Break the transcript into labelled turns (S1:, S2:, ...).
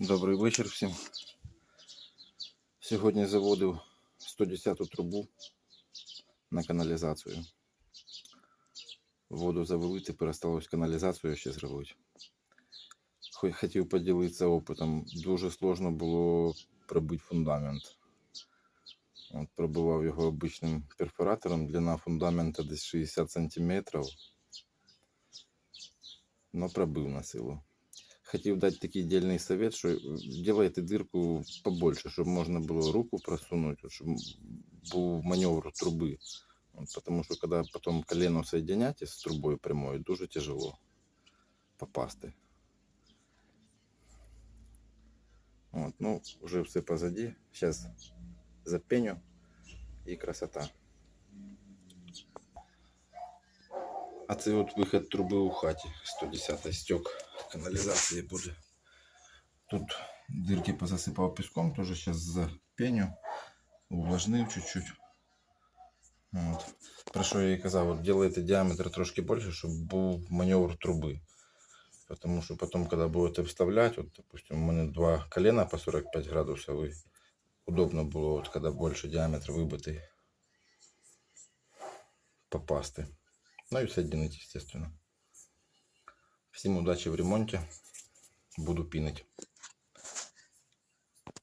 S1: Добрий вечір всім. Сьогодні заводив 110 трубу на каналізацію. Воду завели, тепер осталось каналізацію ще зробити. Хо- Хотів поділитися опитом. Дуже сложно було пробити фундамент. От, пробивав його обичним перфоратором. Длина фундамента десь 60 см. Но пробив на силу. Хотів дати такий дельний совет, що е, делайте дирку побольше, щоб можна було руку просунути, от щоб був маневр труби. От, потому що коли потім колено соединяти з трубою прямою, дуже тяжело попасти. От, ну, вже все позади. Зараз запеню і красота. А це от вихід труби у хаті. 110 стек каналізації буде. Тут дырки позасипав піском, теж зараз запеню, увлажнив чуть-чуть. От. Про що я і казав, от делайте діаметр трошки більше, щоб був маневр труби. Потому що потім, коли будете вставляти, от, допустим, у мене два колена по 45 градусів, і удобно було, от, коли більше діаметр вибитий, попасти. Ну и соединить, естественно. Всем удачи в ремонте. Буду пинать.